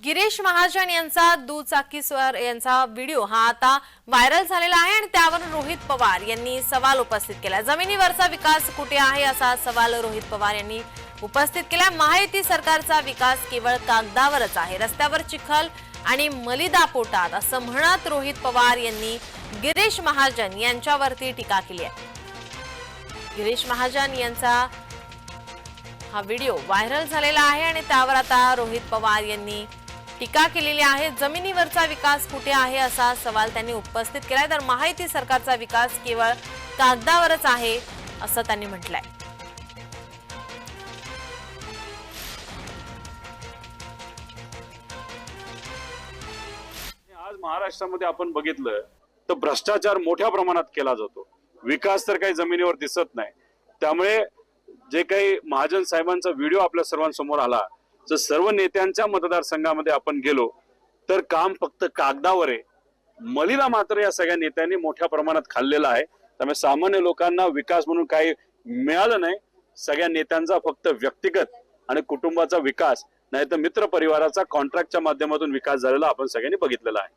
गिरीश महाजन यांचा दुचाकीस्वर यांचा व्हिडिओ हा आता व्हायरल झालेला आहे आणि त्यावरून रोहित पवार यांनी सवाल उपस्थित केला. जमिनीवरचा विकास कुठे आहे असा सवाल रोहित पवार यांनी उपस्थित केला. महायुती सरकारचा विकास केवळ कागदावरच आहे. रस्त्यावर चिखल आणि मलिदा पोटात असं म्हणत रोहित पवार यांनी गिरीश महाजन यांच्यावरती टीका केली आहे. गिरीश महाजन यांचा हा व्हिडिओ व्हायरल झालेला आहे आणि त्यावर आता रोहित पवार यांनी टीका केलेली आहे जमिनीवरचा विकास कुठे आहे असा सवाल त्यांनी उपस्थित केलाय. तर माहिती सरकारचा विकास केवळ कागदावरच आहे असं त्यांनी म्हटलंय. आज महाराष्ट्रामध्ये आपण बघितलं तर भ्रष्टाचार मोठ्या प्रमाणात केला जातो. विकास तर काही जमिनीवर दिसत नाही. त्यामुळे जे काही महाजन साहेबांचा व्हिडिओ आपल्या सर्वांसमोर आला जर सर्व नेत्यांच्या मतदारसंघामध्ये आपण गेलो तर काम फक्त कागदावर आहे. मलिला मात्र या सगळ्या नेत्यांनी मोठ्या प्रमाणात खाल्लेला आहे. त्यामुळे सामान्य लोकांना विकास म्हणून काही मिळालं नाही. सगळ्या नेत्यांचा फक्त व्यक्तिगत आणि कुटुंबाचा विकास नाही तर मित्र परिवाराचा कॉन्ट्रॅक्टच्या माध्यमातून विकास झालेला आपण सगळ्यांनी बघितलेला आहे.